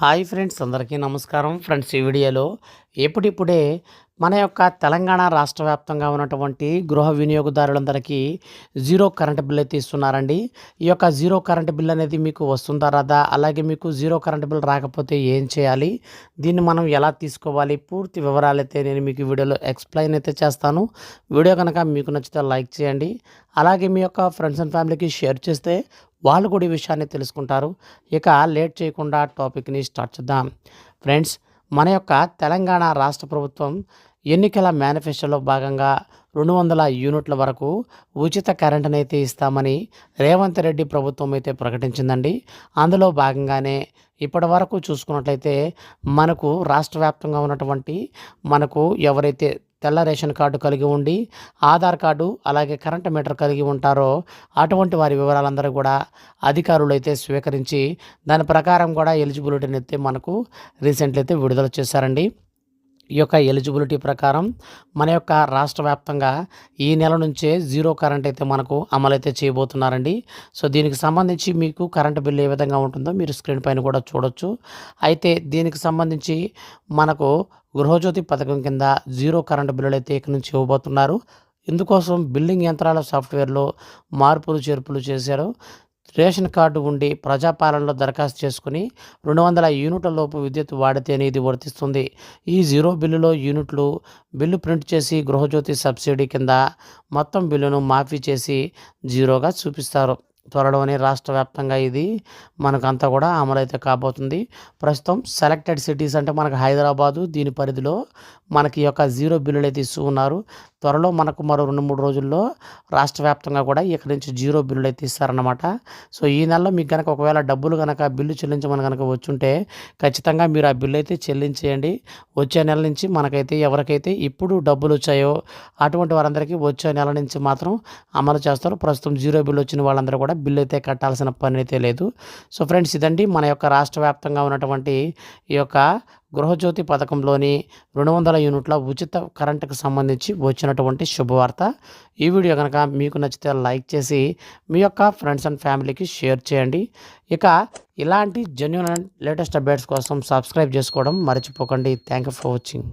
Hi friends అందరికీ నమస్కారం. Friends ఈ వీడియోలో ఎప్పుడిప్పుడే మన యొక్క తెలంగాణ రాష్ట్ర వ్యాప్తంగా ఉన్నటువంటి గృహ వినియోగదారులందరికీ జీరో కరెంట్ బిల్ అయితే ఇస్తున్నారండి. ఈ యొక్క జీరో కరెంట్ బిల్ అనేది మీకు వస్తుందా రాదా? అలాగే మీకు జీరో కరెంట్ బిల్ రాకపోతే ఏం చేయాలి? దీన్ని మనం ఎలా తీసుకోవాలి? పూర్తి వివరాలు అయితే నేను మీకు వీడియోలో ఎక్స్ప్లెయిన్ అయితే చేస్తాను. వీడియో కనుక మీకు నచ్చితే లైక్ చేయండి. అలాగే మీ యొక్క ఫ్రెండ్స్ అండ్ ఫ్యామిలీకి షేర్ చేస్తే వాళ్ళు కూడా ఈ విషయాన్ని తెలుసుకుంటారు. ఇక లేట్ చేయకుండా టాపిక్ని స్టార్ట్ చేద్దాం. ఫ్రెండ్స్ మన యొక్క తెలంగాణ రాష్ట్ర ప్రభుత్వం ఎన్నికల మేనిఫెస్టోలో భాగంగా రెండు వందల యూనిట్ల వరకు ఉచిత కరెంటును అయితే ఇస్తామని రేవంత్ రెడ్డి ప్రభుత్వం అయితే ప్రకటించిందండి. అందులో భాగంగానే ఇప్పటి వరకు చూసుకున్నట్లయితే మనకు రాష్ట్ర వ్యాప్తంగా ఉన్నటువంటి మనకు ఎవరైతే తెల్ల రేషన్ కార్డు కలిగి ఉండి ఆధార్ కార్డు అలాగే కరెంట్ మీటర్ కలిగి ఉంటారో అటువంటి వారి వివరాలందరూ కూడా అధికారులు అయితే స్వీకరించి దాని ప్రకారం కూడా ఎలిజిబిలిటీని అయితే మనకు రీసెంట్లీ అయితే విడుదల చేశారండి. ఈ యొక్క ఎలిజిబిలిటీ ప్రకారం మన యొక్క రాష్ట్ర వ్యాప్తంగా ఈ నెల నుంచే జీరో కరెంట్ అయితే మనకు అమలైతే చేయబోతున్నారండి. సో దీనికి సంబంధించి మీకు కరెంట్ బిల్లు ఏ విధంగా ఉంటుందో మీరు స్క్రీన్ పైన కూడా చూడొచ్చు. అయితే దీనికి సంబంధించి మనకు గృహజ్యోతి పథకం కింద జీరో కరెంట్ బిల్లులు అయితే ఇక్కడి నుంచి ఇవ్వబోతున్నారు. ఇందుకోసం బిల్డింగ్ యంత్రాల సాఫ్ట్వేర్లో మార్పులు చేర్పులు చేశారు. రేషన్ కార్డు ఉండి ప్రజాపాలనలో దరఖాస్తు చేసుకుని రెండు వందల యూనిట్ల లోపు విద్యుత్ వాడితేనే ఇది వర్తిస్తుంది. ఈ జీరో బిల్లులో యూనిట్లు బిల్లు ప్రింట్ చేసి గృహజ్యోతి సబ్సిడీ కింద మొత్తం బిల్లును మాఫీ చేసి జీరోగా చూపిస్తారు. త్వరలోనే రాష్ట్ర వ్యాప్తంగా ఇది మనకంతా కూడా అమలైతే కాబోతుంది. ప్రస్తుతం సెలెక్టెడ్ సిటీస్ అంటే మనకు హైదరాబాదు దీని పరిధిలో మనకి యొక్క జీరో బిల్లులు అయితే ఇస్తూ ఉన్నారు. త్వరలో మనకు మరో రెండు మూడు రోజుల్లో రాష్ట్ర వ్యాప్తంగా కూడా ఇక్కడి నుంచి జీరో బిల్లులు అయితే ఇస్తారనమాట సో ఈ నెలలో మీకు కనుక ఒకవేళ డబ్బులు కనుక బిల్లు చెల్లించమని కనుక వచ్చుంటే ఖచ్చితంగా మీరు ఆ బిల్లు అయితే చెల్లించేయండి. వచ్చే నెల నుంచి మనకైతే ఎవరికైతే ఇప్పుడు డబ్బులు వచ్చాయో అటువంటి వారందరికీ వచ్చే నెల నుంచి మాత్రం అమలు చేస్తారు. ప్రస్తుతం జీరో బిల్లు వచ్చిన వాళ్ళందరూ కూడా బిల్లు అయితే కట్టాల్సిన పని అయితే లేదు. సో ఫ్రెండ్స్ ఇదండి మన యొక్క రాష్ట్ర వ్యాప్తంగా ఉన్నటువంటి ఈ యొక్క గృహజ్యోతి పథకంలోని రెండు వందల యూనిట్ల ఉచిత కరెంటుకు సంబంధించి వచ్చినటువంటి శుభవార్త. ఈ వీడియో కనుక మీకు నచ్చితే లైక్ చేసి మీ యొక్క ఫ్రెండ్స్ అండ్ ఫ్యామిలీకి షేర్ చేయండి. ఇక ఇలాంటి జెన్యున్ అండ్ లేటెస్ట్ అప్డేట్స్ కోసం సబ్స్క్రైబ్ చేసుకోవడం మర్చిపోకండి. Thank you for watching.